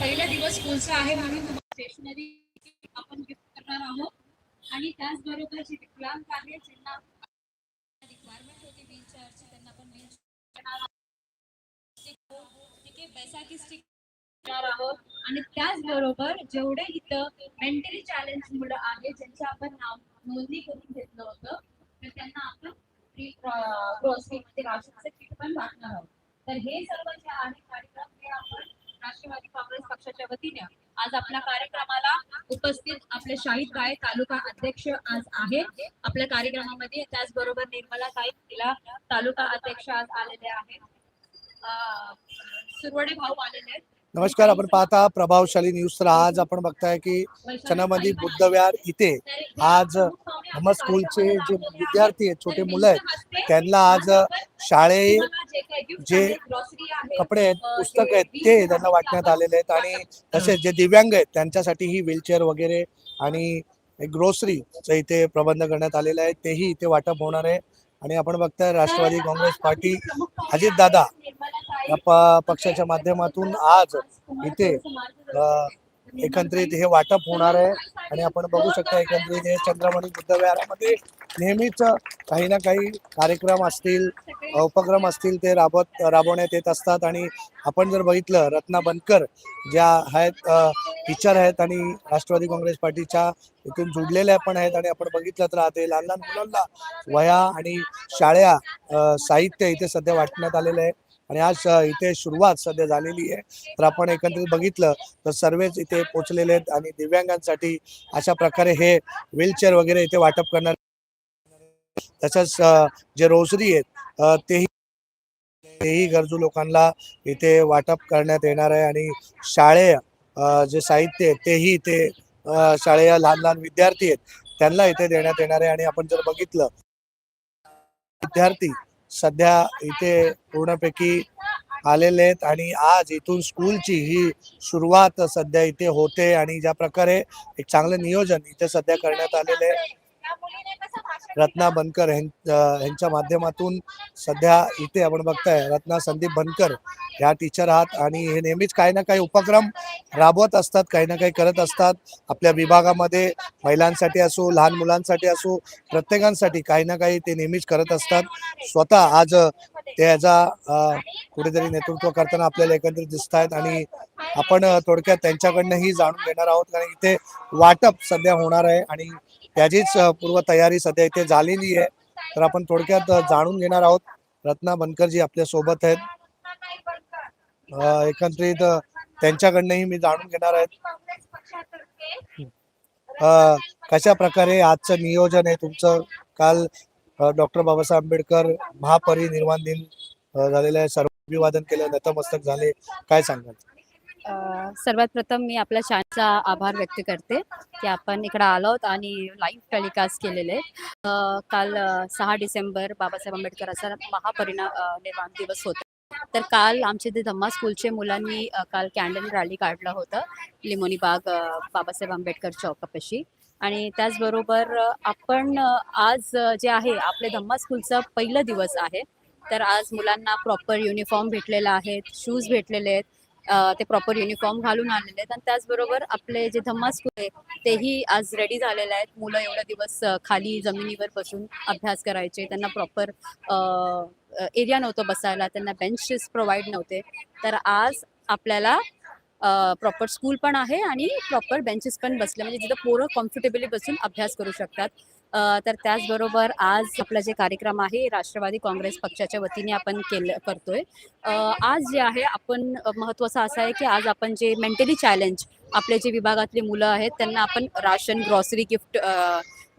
पहिला दिवस स्कूलचा आहे म्हणून तुम्हाला स्टेशनरी आपण गिफ्ट करणार आहोत. आणि त्याचबरोबर जे विकलांग आहे ज्यांना रिक्वायरमेंट होती व्हीलचेअरची त्यांना पण व्हीलचेअर ठीक बैसाखी स्टिक करणार आहोत. आणि त्याचबरोबर जेवढे इथं मेंटली चॅलेंज मुलं आहे ज्यांचं आपण नाव नोंदणी करून घेतलं होतं तर त्यांना आपण ग्रोसरी म्हणजे राशनचं किट पण वाटणार आहोत. तर हे सर्व जे आहे कार्यक्रम हे आपण राष्ट्रवादी काँग्रेस पक्षाच्या वतीने आज आपल्या कार्यक्रमाला उपस्थित आपले शाहीद गाय तालुका अध्यक्ष आज आहेत. आपल्या कार्यक्रमामध्ये त्याचबरोबर निर्मला ताई तिला तालुका अध्यक्ष आज आलेले आहेत. सुरवडे भाऊ आलेले आहेत. नमस्कार आपण पाहता प्रभावशाली न्यूज. तर आज आपण बघताय की चनामधी बुद्धव्यार इथे आज धम्म स्कूलचे जे विद्यार्थी आहेत छोटे मुलं आहेत त्यांना आज शाळे जे कपडे आहेत पुस्तक आहेत ते त्यांना वाटण्यात आलेले आहेत. आणि तसेच जे दिव्यांग आहेत त्यांच्यासाठी ही व्हीलचेअर वगैरे आणि ग्रोसरीचं इथे प्रबंध करण्यात आलेले आहे. तेही इथे वाटप होणार आहे. आणि आपण बघताय राष्ट्रवादी काँग्रेस पार्टी अजितदादा या प- पक्षाच्या माध्यमातून आज इथे एकत्रित हे वाटप होणार आहे. आणि आपण बघू शकता एकत्रित हे चंद्रमणी बुद्धविहारामध्ये नेहमीच काही ना काही कार्यक्रम असतील उपक्रम असतील ते राबवत राबवण्यात येत असतात. आणि आपण जर बघितलं रत्ना बनकर ज्या आहेत टीचर आहेत आणि राष्ट्रवादी काँग्रेस पार्टीच्या इथून जुडलेल्या पण आहेत. आणि आपण बघितलं तर आता लहान लहान मुलांना वह्या आणि शाळ्या साहित्य इथे सध्या वाटण्यात आलेलं आहे. आणि आज इथे सुरुवात सध्या झालेली आहे. तर आपण एकंदरीत बघितलं तर सर्वच इथे पोचलेले आहेत आणि दिव्यांगांसाठी अशा प्रकारे हे व्हीलचेअर वगैरे इथे वाटप करणार. तसंच जे रोजरी आहेत तेही तेही गरजू लोकांना इथे वाटप करण्यात येणार आहे आणि शाळेय जे साहित्य आहे तेही इथे शाळे शाळेय लहान लहान विद्यार्थी आहेत त्यांना इथे देण्यात येणार आहे. आणि आपण जर बघितलं विद्यार्थी सध्या इथे पूर्णपैकी आलेले आहेत आणि आज इथून स्कूलची ही सुरुवात सध्या इथे होते आणि ज्या प्रकारे एक चांगलं नियोजन इथे सध्या करण्यात आलेले आहे. रत्ना बनकर यांच्या माध्यमातून सध्या इथे आपण बघताय रत्ना संदीप बनकर ह्या टीचर आहात आणि हे नेहमीच काही ना काही उपक्रम राबवत असतात काही ना काही करत असतात. आपल्या विभागामध्ये महिलांसाठी असो लहान मुलांसाठी असो प्रत्येकांसाठी काही ना काही ते नेहमीच करत असतात. स्वतः आज ते याचा कुठेतरी नेतृत्व करताना आपल्याला एकत्रित दिसत आहेत आणि आपण थोडक्यात त्यांच्याकडनंही जाणून घेणार आहोत. कारण इथे वाटप सध्या होणार आहे आणि त्याचीच पूर्वतयारी सध्या इथे झालेली आहे. तर आपण थोडक्यात जाणून घेणार आहोत. रत्ना बनकरजी आपल्यासोबत आहेत. एकत्रित त्यांच्याकडनंही मी जाणून घेणार आहेत कशा प्रकारे आजचं नियोजन आहे तुमचं? काल डॉक्टर बाबासाहेब आंबेडकर महापरिनिर्वाण दिन झालेलं आहे. सर्व अभिवादन केलं. नतमस्तक झाले. काय सांगाल? सर्वात प्रथम मी आपल्या चॅनलचा आभार व्यक्त करते की आपण इकडे आलो आहोत आणि लाईव्ह टेलिकास्ट केलेले काल सहा डिसेंबर बाबासाहेब आंबेडकरांचा महापरिणा अ, निर्माण दिवस होता. तर काल आमचे ते धम्मा स्कूलचे मुलांनी काल कॅन्डल रॅली काढलं होतं लिमोनी बाग बाबासाहेब आंबेडकर चौकापाशी. आणि त्याचबरोबर आपण आज जे आहे आपले धम्मा स्कूलचा पहिला दिवस आहे. तर आज मुलांना प्रॉपर युनिफॉर्म भेटलेला आहेत शूज भेटलेले आहेत. ते प्रॉपर युनिफॉर्म घालून आलेले आहेत. आणि त्याचबरोबर आपले जे धम्मा स्कूल आहे तेही आज रेडी झालेले आहेत. मुलं एवढे दिवस खाली जमिनीवर बसून अभ्यास करायचे. त्यांना प्रॉपर एरिया नव्हतं बसायला. त्यांना बेंचेस प्रोव्हाइड नव्हते. तर आज आपल्याला प्रॉपर स्कूल पण आहे आणि प्रॉपर बेंचेस पण बसले. म्हणजे जिथं पोरं कम्फर्टेबली बसून अभ्यास करू शकतात. तर त्याचबरोबर आज आपला जे कार्यक्रम आहे राष्ट्रवादी काँग्रेस पक्षाच्या वतीने आपण केलं करतोय. आज जे आहे आपण महत्त्वाचं असं आहे की आज आपण जे मेंटली चॅलेंज आपले जे विभागातले मुलं आहेत त्यांना आपण ration grocery gift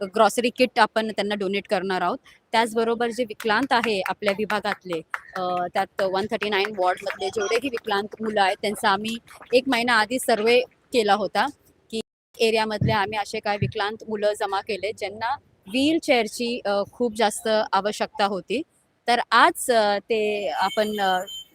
grocery kit आपण त्यांना डोनेट करणार आहोत. त्याचबरोबर जे विकलांत आहे आपल्या विभागातले त्यात वन थर्टी नाईन वॉर्डमधले जेवढेही विकलांत मुलं आहेत त्यांचा आम्ही एक महिना आधी सर्वे केला होता की एरियामधले आम्ही असे काय विकलांत मुलं जमा केले ज्यांना व्हीलचेअरची खूप जास्त आवश्यकता होती. तर आज ते आपण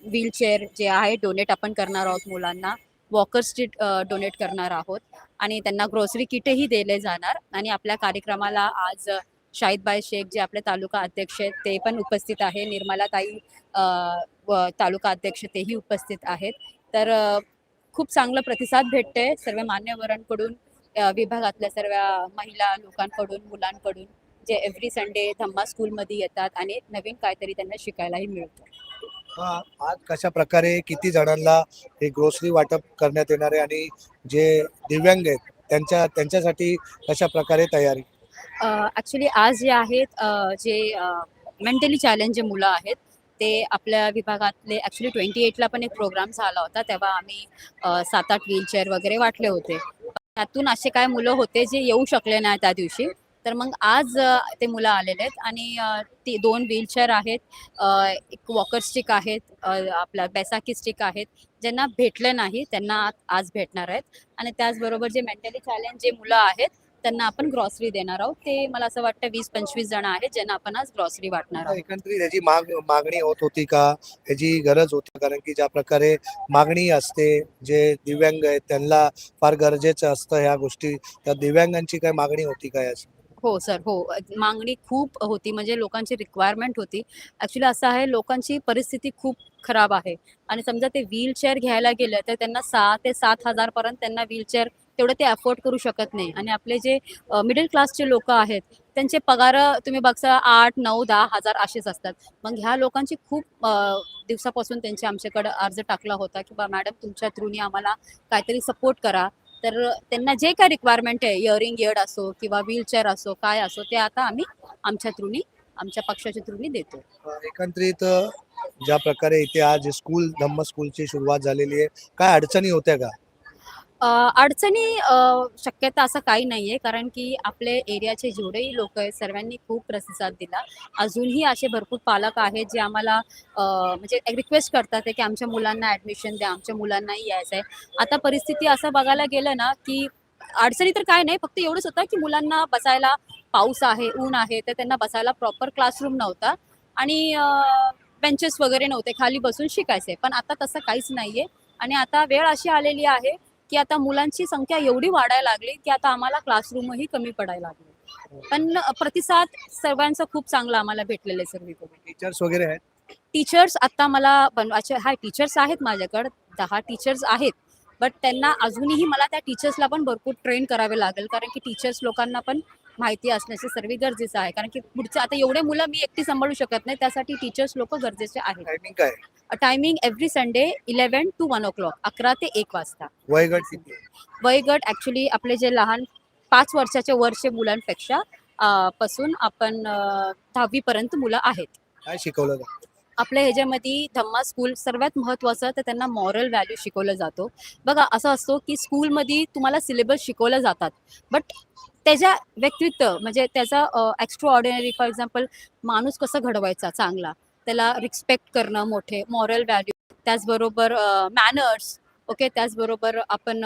व्हीलचेअर जे आहे डोनेट आपण करणार आहोत मुलांना. वॉकर्सची डोनेट करणार आहोत. आणि त्यांना ग्रोसरी किटही दिले जाणार. आणि आपल्या कार्यक्रमाला आज अ, शाहिदबाई शेख जे आपले तालुका अध्यक्ष आहेत ते पण उपस्थित आहे निर्मलाताई तालुका अध्यक्ष तेही उपस्थित आहेत. तर खूप चांगला प्रतिसाद भेटते सर्व मान्यवरांकडून विभागातल्या सर्व महिला लोकांकडून मुलांकडून जे एव्हरी संडे धम्मा स्कूलमध्ये येतात आणि नवीन काहीतरी त्यांना शिकायलाही मिळतं. आज कशा प्रकारे किती जणांना हे ग्रोसरी वाटप करण्यात येणार आहे आणि जे दिव्यांग आहेत त्यांच्या त्यांच्यासाठी कशा प्रकारे तयारी ॲक्च्युली आज जे आहेत अ, जे मेंटली चॅलेंज जे मुलं आहेत ते आपल्या विभागातले ॲक्च्युली ट्वेंटी एटला पण एक प्रोग्राम झाला होता तेव्हा आम्ही अ, सात आठ व्हीलचेअर वगैरे वाटले होते. त्यातून असे काय मुलं होते जे येऊ शकले नाही त्या दिवशी तर मग आज ते मुलं आलेले आहेत आणि ती दोन व्हीलचेअर आहेत एक वॉकर स्टिक आहेत आपला बैसाकी स्टिक आहेत ज्यांना भेटले नाही त्यांना आज भेटणार आहेत. आणि त्याचबरोबर जे मेंटली चॅलेंज जे मुलं आहेत त्यांना आपण ग्रॉसरी देणार आहोत. ते मला असं वाटतं वीस पंचवीस जण आहेत ज्यांना आपण आज ग्रॉसरी वाटणार आहोत. एकंदरीत याची माग मागणी होत होती का? याची गरज होती कारण की ज्या प्रकारे मागणी असते जे दिव्यांग आहेत त्यांना फार गरजेचं असतं ह्या गोष्टी. त्या दिव्यांगांची काय मागणी होती का याची? हो सर. हो. मागणी खूप होती. म्हणजे लोकांची रिक्वायरमेंट होती. ॲक्च्युली असं आहे लोकांची परिस्थिती खूप खराब आहे. आणि समजा ते व्हीलचेअर घ्यायला गेलं तर त्यांना सहा ते सात हजारपर्यंत त्यांना व्हीलचेअर तेवढं ते अफोर्ड करू शकत नाही. आणि आपले जे मिडल क्लासचे लोक आहेत त्यांचे पगार तुम्ही बघता आठ नऊ दहा हजार असेच असतात. मग ह्या लोकांची खूप दिवसापासून त्यांचे आमच्याकडे अर्ज टाकला होता की बा मॅडम तुमच्या थ्रूनी आम्हाला काहीतरी सपोर्ट करा. तर त्यांना जे काय रिक्वायरमेंट आहे इयरिंग इयर असो किंवा व्हीलचेअर असो काय असो ते आता आम्ही आमच्या थ्रूनी आमच्या पक्षाच्या थ्रूनी देतो. एकंदरीत ज्या प्रकारे इथे आज स्कूल धम्म स्कूलची सुरुवात झालेली आहे काय अडचणी होत्या का? अडचणी शक्यता असं काही नाहीये. कारण की आपले एरियाचे जेवढेही लोक आहेत सर्वांनी खूप प्रतिसाद दिला. अजूनही असे भरपूर पालक आहेत जे आम्हाला म्हणजे रिक्वेस्ट करतात आहे की आमच्या मुलांना ऍडमिशन द्या आमच्या मुलांनाही यायचं आहे. आता परिस्थिती असं बघायला गेलं ना की अडचणी तर काय नाही फक्त एवढंच होतं की मुलांना बसायला पाऊस आहे ऊन आहे तर त्यांना बसायला प्रॉपर क्लासरूम नव्हता. आणि बेंचेस वगैरे नव्हते खाली बसून शिकायचे. पण आता तसं काहीच नाहीये. आणि आता वेळ अशी आलेली आहे की आता मुलांची संख्या एवढी वाढायला लागली की आता आम्हाला क्लासरूमही कमी पडायला लागले. पण प्रतिसाद सर्वांचा खूप चांगला आम्हाला भेटलेला आहे सर्वीकडून टीचर्स वगैरे आहेत? टीचर्स आता मला बनवायचे हा टीचर्स आहेत माझ्याकडे दहा टीचर्स आहेत. बट त्यांना अजूनही मला त्या टीचर्सला पण भरपूर ट्रेन करावे लागेल कारण की टीचर्स लोकांना पण माहिती असण्याचे सर्व गरजेचं आहे. कारण की पुढचं आता एवढे मुलं मी एकटी सांभाळू शकत नाही त्यासाठी टीचर्स लोक गरजेचे आहेत. टायमिंग काय? Timing every Sunday eleven to one o'clock अकरा ते एक वाजता. वयगट किती? वयगट ॲक्च्युली आपले जे लहान पाच वर्षाच्या वरचे मुलांपेक्षा अ, पासून आपण अ, दहावीपर्यंत मुलं आहेत. काय शिकवलं जातं? आपल्या ह्याच्यामध्ये धम्मा स्कूल सर्वात महत्त्वाचं तर त्यांना मॉरल व्हॅल्यू शिकवलं जातो. बघा असं असतो की स्कूलमध्ये तुम्हाला सिलेबस शिकवलं जातात बट त्याच्या व्यक्तित्व म्हणजे त्याचा एक्स्ट्रा ऑर्डिनरी फॉर एक्झाम्पल माणूस कसं घडवायचा चांगला? त्याला रिस्पेक्ट करणं मोठे मॉरल व्हॅल्यू त्याचबरोबर मॅनर्स ओके त्याचबरोबर आपण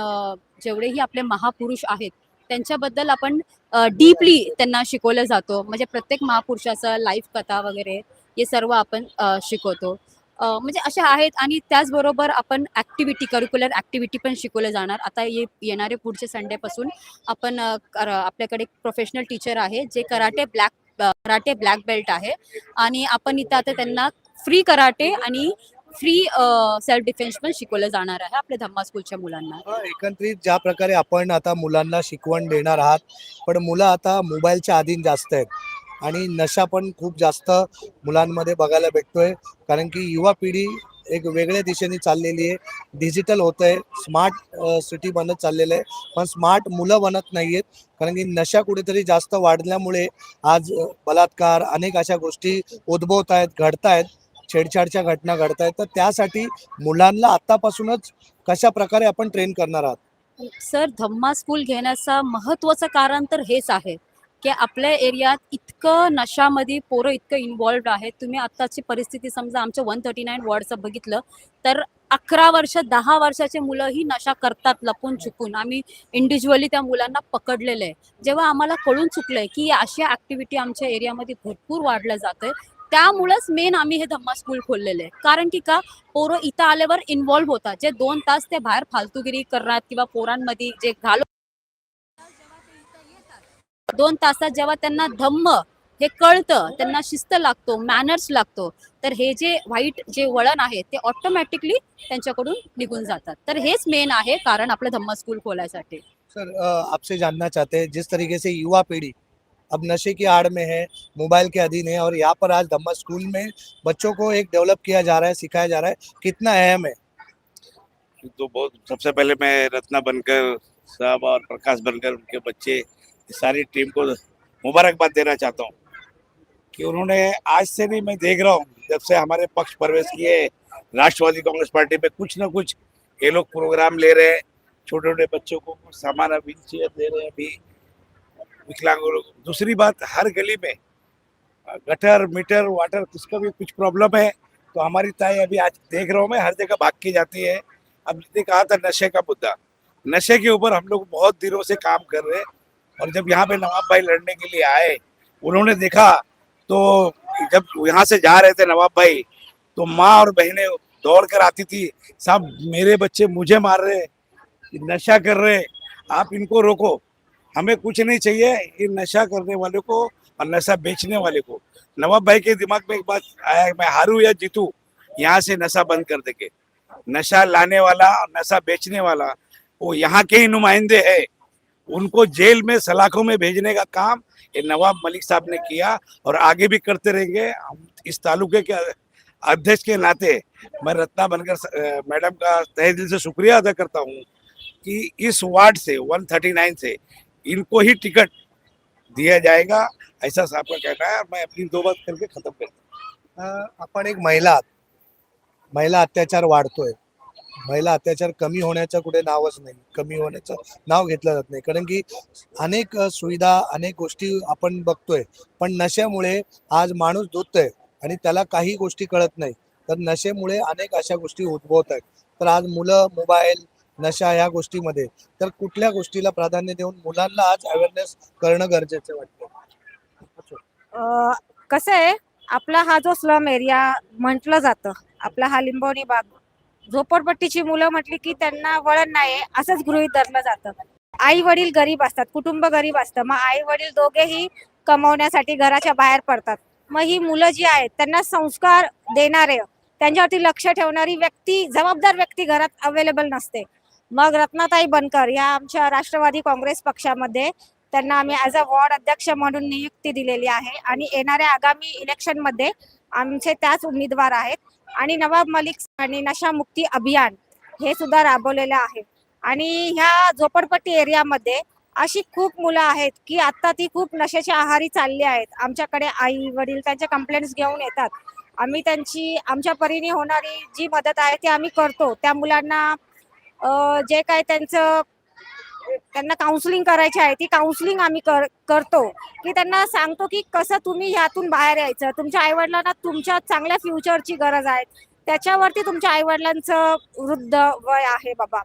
जेवढेही आपले महापुरुष आहेत त्यांच्याबद्दल आपण डीपली त्यांना शिकवलं जातो. म्हणजे प्रत्येक महापुरुषाचं लाईफ कथा वगैरे हे सर्व आपण शिकवतो. म्हणजे असे आहेत आणि त्याचबरोबर आपण ॲक्टिव्हिटी करिक्युलर ॲक्टिव्हिटी पण शिकवलं जाणार. आता ये येणारे पुढचे संडेपासून आपण आपल्याकडे एक प्रोफेशनल टीचर आहे जे karate black karate black belt आहे. आणि आपण इथं आता त्यांना फ्री कराटे आणि फ्री सेल्फ डिफेन्स पण शिकवलं जाणार आहे आपल्या धम्मा स्कूलच्या मुलांना. एकत्रित एकंदरीत ज्या प्रकारे आपण आता मुलांना शिकवण देणार आहात पण मुलं आता मोबाईलच्या अधीन जास्त आहेत. आणि नशा पण खूप जास्त मुलांमध्ये बघायला भेटतोय. कारण की युवा पिढी एक वेगळ्या दिशेने चाललेली आहे. डिजिटल होत आहे स्मार्ट सिटी बनत चाललेलं आहे. पण स्मार्ट मुलं बनत नाहीयेत. कारण की नशा कुठेतरी जास्त वाढल्यामुळे आज बलात्कार अनेक अशा गोष्टी उद्भवत आहेत घडत आहेत. छेडछाडच्या घटना घडत आहेत. तर त्यासाठी मुलांना आतापासूनच कशा प्रकारे आपण ट्रेन करणार आहात? सर धम्मा स्कूल घेण्याचं महत्वाचं कारण तर हेच आहे. की आपल्या एरियात इतकं नशामध्ये पोरं इतकं इन्वॉल्ड आहेत. तुम्ही आत्ताची परिस्थिती समजा आमच्या वन थर्टी नाईन वॉर्डचं बघितलं तर अकरा वर्ष दहा वर्षाचे मुलंही नशा करतात लपून चुकून आम्ही इंडिव्हिज्युअली त्या मुलांना पकडलेलं आहे. जेव्हा आम्हाला कळून चुकलंय की अशा ऍक्टिव्हिटी आमच्या एरियामध्ये भरपूर वाढल्या जाते त्यामुळेच मेन आम्ही हे धम्मा स्कूल खोललेले आहे. कारण की का पोरं इथं आल्यावर इन्वॉल्व्ह होतात. जे दोन तास ते बाहेर फालतूगिरी करतात किंवा पोरांमध्ये जे घालो दोन तासात जेव्हा त्यांना धम्म हे कळतं त्यांना शिस्त लागतो मॅनर्स लागतो तर हे जे वाईट जे वळण आहे ते ऑटोमॅटिकली त्यांच्याकडून निघून जातात. तर हेच मेन आहे कारण आपलं धम्मा स्कूल खोलायसाठी. सर आपसे जानना चाहते हैं जिस तरीके से युवा पीढ़ी अब नशे की आड़ में है मोबाइल के अधीन है और यहाँ पर आज धम्मा स्कूल में बच्चों को एक डेवलप किया जा रहा है सिखाया जा रहा है कितना अहम है? तो बहुत सबसे पहले मैं रत्ना बनकर साहब और प्रकाश बनकर उनके बच्चे सारी टीम को मुबारकबाद देना चाहता हूँ कि उन्होंने आज से नहीं मैं देख रहा हूँ, जब से हमारे पक्ष प्रवेश किए, राष्ट्रवादी कांग्रेस पार्टी में कुछ ना कुछ ये लोग प्रोग्राम ले रहे हैं छोटे छोटे बच्चों को सामान व्हील चेयर दे रहे हैं अभी। विकलांगों को दूसरी बात, हर गली में गटर, मीटर, वाटर, किसका भी कुछ प्रॉब्लम है तो हमारी ताई अभी आज देख रहा हूँ मैं, हर जगह भाग के जाती है। अब ने कहा था नशे का मुद्दा, नशे के ऊपर हम लोग बहुत दिनों से काम कर रहे हैं। और जब यहाँ पे नवाब भाई लड़ने के लिए आए, उन्होंने देखा तो जब यहाँ से जा रहे थे नवाब भाई तो माँ और बहनें दौड़ कर आती थी, साहब, मेरे बच्चे मुझे मार रहे नशा कर रहे आप इनको रोको, हमें कुछ नहीं चाहिए, ये नशा करने वाले को और नशा बेचने वाले को। नवाब भाई के दिमाग में एक बात आया मैं हारू या जीतू, यहाँ से नशा बंद कर देंगे। नशा लाने वाला और नशा बेचने वाला, वो यहाँ के ही नुमाइंदे है। उनको जेल में सलाखों में भेजने का काम ये नवाब मलिक साहब ने किया और आगे भी करते रहेंगे हम इस तालुके के अध्यक्ष के नाते मैं रत्ना बनकर मैडम का तहे दिल से शुक्रिया अदा करता हूँ कि इस वार्ड से 139 से इनको ही टिकट दिया जाएगा ऐसा साहब का कहना है मैं अपनी दो बात करके खत्म करता हूँ अ, आपण एक महिला. महिला अत्याचार वाढतोय महिला अत्याचार कमी होण्याचं कुठे नावच नाही. कमी होण्याचं नाव घेतलं जात नाही. कारण की अनेक सुविधा अनेक गोष्टी आपण बघतोय. पण नशेमुळे आज माणूस धुतोय आणि त्याला काही गोष्टी कळत नाही. तर नशेमुळे अनेक अशा गोष्टी उद्भवत आहेत. तर आज मुलं मोबाईल नशा या गोष्टीमध्ये. तर कुठल्या गोष्टीला प्राधान्य देऊन मुलांना आज अवेअरनेस करणं गरजेचं वाटतं? कसं आहे आपला हा जो स्लम एरिया म्हटलं जातं आपला हा लिंबवणी बाग झोपडपट्टीची मुलं म्हटली की त्यांना वळण नाही असंच गृहीत धरलं जातं. आई वडील गरीब असतात कुटुंब गरीब असतं. मग आई वडील दोघेही कमवण्यासाठी घराच्या बाहेर पडतात. मग ही मुलं जी आहेत त्यांना संस्कार देणारे त्यांच्यावरती लक्ष ठेवणारी व्यक्ती जबाबदार व्यक्ती घरात अवेलेबल नसते. मग रत्नाताई बनकर या आमच्या राष्ट्रवादी काँग्रेस पक्षामध्ये त्यांना आम्ही ॲज अ वॉर्ड अध्यक्ष म्हणून नियुक्ती दिलेली आहे. आणि येणाऱ्या आगामी इलेक्शनमध्ये आमचे त्याच उमेदवार आहेत. आणि नवाब मलिक आणि नशामुक्ती अभियान हे सुद्धा राबवलेलं आहे. आणि ह्या झोपडपट्टी एरियामध्ये अशी खूप मुलं आहेत की आता ती खूप नशेच्या आहारी चालली आहेत. आमच्याकडे आई वडील त्यांच्या कंप्लेंट्स घेऊन येतात. आम्ही त्यांची आमच्या परीने होणारी जी मदत आहे ती आम्ही करतो. त्या मुलांना जे काय त्यांचं त्यांना काउन्सिलिंग करायची आहे. ती काउन्सिलिंग आम्ही कर करतो. की त्यांना सांगतो की कसं तुम्ही ह्यातून बाहेर यायचं. तुमच्या आईवडिलांना तुमच्या चांगल्या फ्युचरची गरज आहे. त्याच्यावरती तुमच्या आईवडिलांचं वृद्ध वय आहे बाबा.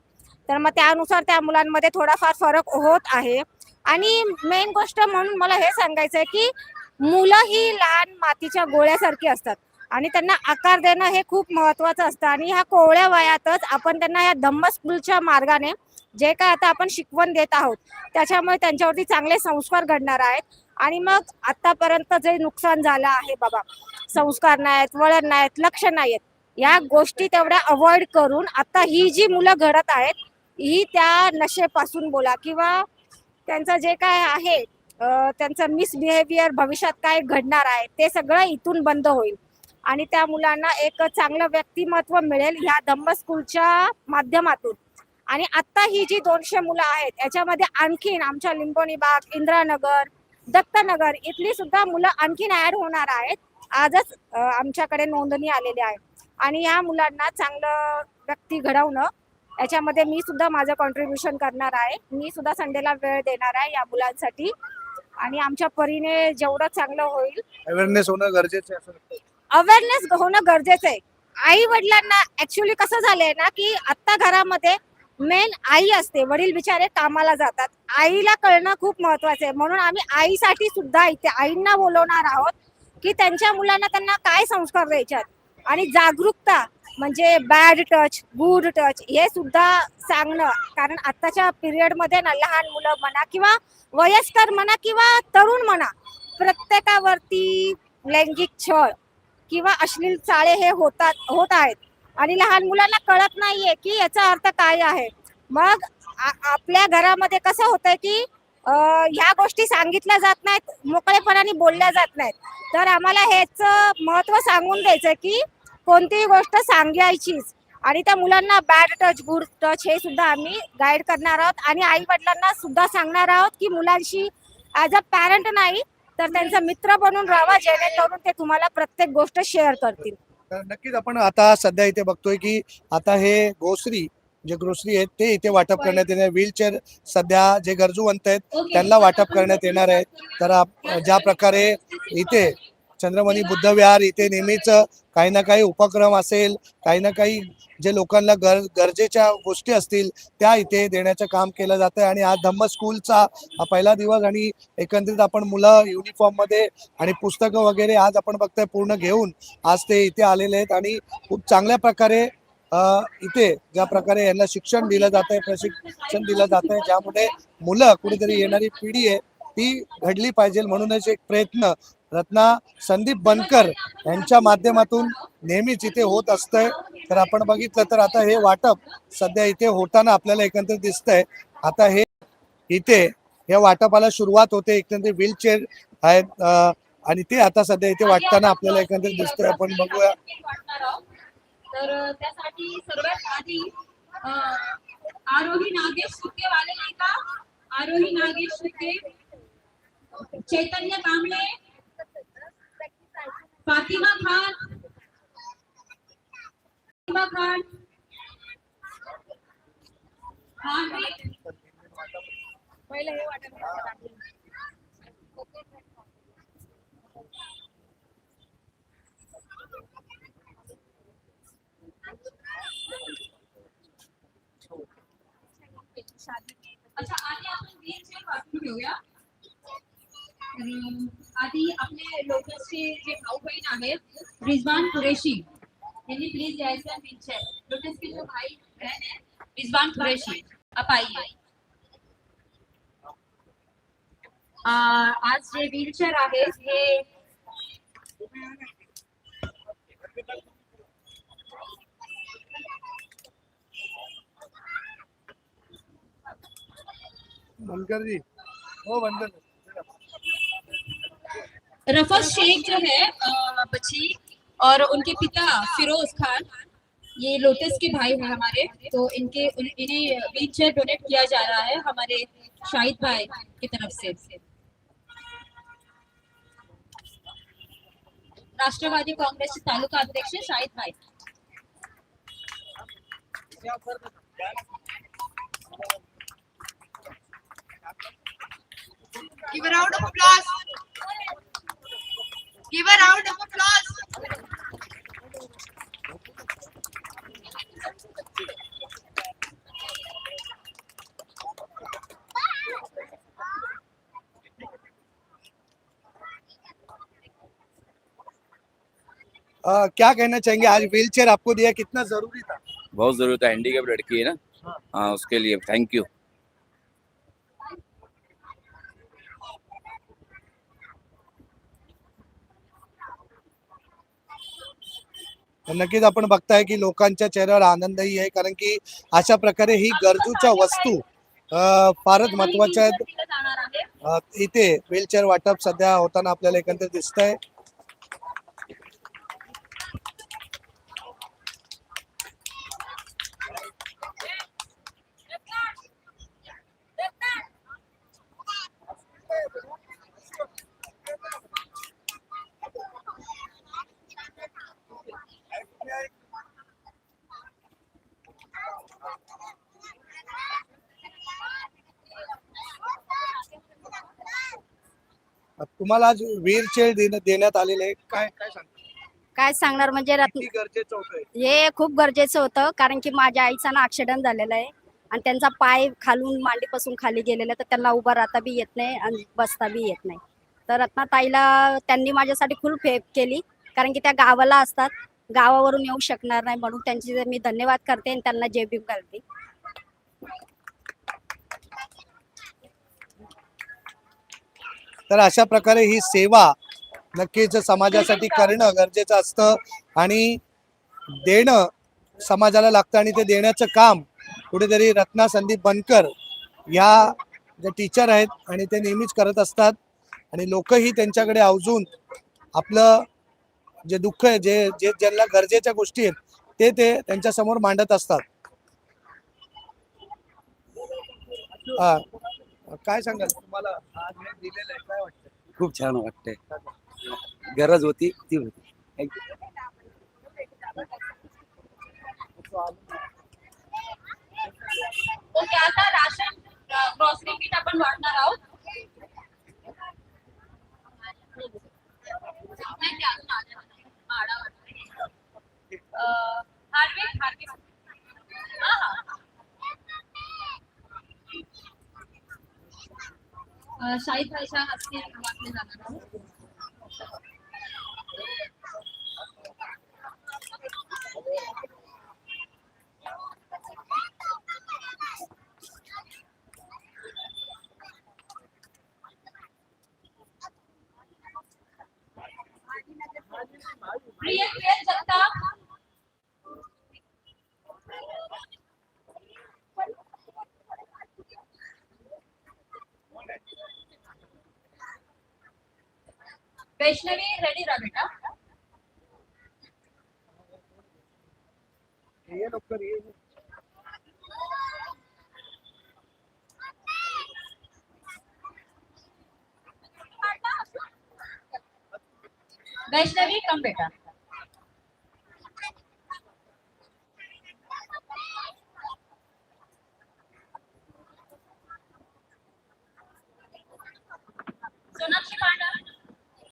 तर मग त्यानुसार त्या मुलांमध्ये थोडाफार फरक होत आहे. आणि मेन गोष्ट म्हणून मला हे सांगायचं आहे की मुलं ही लहान मातीच्या गोळ्यासारखी असतात. आणि त्यांना आकार देणं हे खूप महत्वाचं असतं. आणि ह्या कोवळ्या वयातच आपण त्यांना या धम्म स्कूलच्या मार्गाने जे काय आता आपण शिकवण देत आहोत त्याच्यामुळे त्यांच्यावरती चांगले संस्कार घडणार आहेत. आणि मग आतापर्यंत जे नुकसान झालं आहे बाबा संस्कार नाहीत वळण नाहीत लक्ष नाहीत या गोष्टी तेवढ्या अवॉइड करून आता ही जी मुलं घडत आहेत ही त्या नशेपासून बोला किंवा त्यांचं जे काय आहे त्यांचं मिसबिहेवियर भविष्यात काय घडणार आहे ते सगळं इथून बंद होईल. आणि त्या मुलांना एक चांगलं व्यक्तिमत्व मिळेल ह्या धम्म स्कूलच्या माध्यमातून. आणि आता ही जी दोनशे मुलं आहेत याच्यामध्ये आणखीन आमच्या लिंबोणी बाग इंद्रानगर दत्तनगर इथली सुद्धा मुलं आणखीन ऍड होणार आहेत. आजच आमच्याकडे नोंदणी आलेली आहे. आणि या मुलांना चांगलं व्यक्ती घडवणं याच्यामध्ये मी सुद्धा माझं कॉन्ट्रीब्युशन करणार आहे. मी सुद्धा संडेला वेळ देणार आहे या मुलांसाठी. आणि आमच्या परीने जेवढं चांगलं होईल. अवेअरनेस होणं गरजेचं आहे अवेअरनेस होणं गरजेचं आहे. आई वडिलांना ऍक्च्युली कसं झालंय ना की आता घरामध्ये मेन आई असते वडील बिचारे कामाला जातात. आईला कळणं खूप महत्वाचं आहे. म्हणून आम्ही आईसाठी सुद्धा इथे आईंना बोलवणार आहोत की त्यांच्या मुलांना त्यांना काय संस्कार द्यायच्यात? आणि जागरूकता म्हणजे बॅड टच गुड टच हे सुद्धा सांगणं. कारण आत्ताच्या पिरियडमध्ये ना लहान मुलं म्हणा किंवा वयस्कर म्हणा किंवा तरुण म्हणा प्रत्येकावरती लैंगिक छळ किंवा अश्लील चाळे हे होतात होत आहेत. आणि लहान मुलांना कळत नाहीये की याचा अर्थ काय आहे. मग आ- आपल्या घरामध्ये कसं होतंय की ह्या गोष्टी सांगितल्या जात नाहीत मोकळेपणाने बोलल्या जात नाहीत. तर आम्हाला हेच महत्त्व सांगून द्यायचं की कोणतीही गोष्ट सांगायचीच. आणि त्या मुलांना बॅड टच गुड टच हे सुद्धा आम्ही गाईड करणार आहोत. आणि आई वडिलांना सुद्धा सांगणार आहोत की मुलांशी ॲज अ पॅरेंट नाही तर त्यांचा मित्र बनून राहावा जेणेकरून ते तुम्हाला प्रत्येक गोष्ट शेअर करतील. तर नक्कीच आपण आता सध्या इथे बघतोय की आता हे ग्रोसरी जे ग्रोसरी आहेत ते इथे वाटप करण्यात येणार व्हीलचेअर सध्या जे गरजूवंत आहेत त्यांना वाटप करण्यात येणार आहे. तर ज्या प्रकारे इथे चंद्रमणी बुद्ध विहार इथे नेहमीच काही ना काही उपक्रम असेल काही ना काही जे लोकांना गर गरजेच्या गोष्टी असतील त्या इथे देण्याचं काम केलं जातं आणि आज धम्म स्कूलचा पहिला दिवस आणि एकंदरीत आपण मुलं युनिफॉर्ममध्ये आणि पुस्तकं वगैरे आज आपण बघतोय पूर्ण घेऊन आज ते इथे आलेले आहेत. आणि खूप चांगल्या प्रकारे इथे ज्या प्रकारे यांना शिक्षण दिलं जात आहे प्रशिक्षण दिलं जात आहे ज्यामुळे मुलं कुठेतरी येणारी पिढी आहे ती घडली पाहिजे म्हणूनच एक प्रयत्न रत्ना संदीप बनकर यांच्या माध्यमातून नेहमीच इथे होत असतंय. तर आपण बघितलं तर आता हे वाटप सध्या इथे होताना आपल्याला एकंदरीत दिसतंय. आता हे इथे या वाटपाला सुरुवात होते एकंदरीत व्हीलचेअर आहेत आणि ते आता सध्या इथे वाटताना आपल्याला एकंदरीत दिसतंय. आपण बघूया. तर त्यासाठी सर्वात आधी आरोही नागेश सुके वाले नाही का? आरोही नागेश सुके. चैतन्य कांबळे फातिमा खान. फातिमा खान. पहिले हे वाटप अच्छा आधी आपण घेऊया तर, आधी आपले लोटसचे जे भाऊ बहीण आहेत रिजवान कुरेशी. यांनी प्लीज़ यायचं व्हीलचेअर लोटस के जो भाई बहन है रिजवान कुरेशी आप आइए आज जे व्हीलचेअर आहे हे बनकर जी हो बनकर रफत शेख जो है बच्ची और उनके पिता फिरोज खान, ये लोटस के भाई हैं हमारे। तो इनके, इन्हें व्हील चेयर डोनेट किया जा रहा है हमारे शाहिद भाई की तरफ़ से। राष्ट्रवादी कांग्रेसचे तालुका अध्यक्ष शाहिद भाई। Give a round of applause. Give a round of applause. अ, क्या कहना चाहेंगे? आज व्हील चेयर आपको दिया कितना ज़रूरी था? बहुत ज़रूरत है हैंडीकेप लड़की है ना? हाँ। उसके लिए थैंक यू नक्कीच आपण बघताय की लोकांच्या चेहऱ्यावर आनंदही आहे कारण की अशा प्रकारे ही गरजूच्या वस्तू फारच महत्त्वाच्या आहेत. आहे. इथे व्हीलचेअर वाटप सध्या होताना आपल्याला एकंदरीत दिसतंय. तुम्हाला आज देण्या- देण्यात आलेले आहे काय काय सांगता? काय सांगणार म्हणजे किती गरजेचं होतं हे? खूप गरजेचं होतं कारण की माझ्या आईचा ना ऍक्सिडेंट झालेला आहे. आणि त्यांचा पाय खालून मांडीपासून खाली गेलेला आहे, तर त्यांना उभा राहता बी येत नाही आणि बसता बी येत नाही. तर रत्नाताईला त्यांनी माझ्यासाठी खूप हेल्प केली कारण की त्या गावाला असतात. गावावरून येऊ शकणार नाही म्हणून त्यांची मी धन्यवाद करते आणि त्यांना जय भीम तर अशा प्रकारे ही सेवा नक्कीच समाजासाठी करणं गरजेचं असतं आणि देणं समाजाला लागतं आणि ते देण्याचं काम कुठेतरी रत्ना संदीप बनकर या ज्या टीचर आहेत आणि ते नेहमीच करत असतात. आणि लोकही त्यांच्याकडे आवर्जून आपलं जे दुःख आहे जे जे ज्यांना गरजेच्या गोष्टी आहेत ते ते त्यांच्यासमोर मांडत असतात. हा. काय सांगाल? तुम्हाला आज हे दिलेलं आहे काय वाटतं खूप छान वाटतंय. गरज होती ती होती. Thank you ration grocery kit आपण वाटणार आहोत नाही, ते अजून आले नाही. माळा वाटते. अं, हार्दिक हार्दिक हा हा अं, शाहीद भाईच्या हस्ते वाचले जाणार आहे वैष्णवी रेडी रहा बेटा? ये लवकर ये वैष्णवी कम बेटा।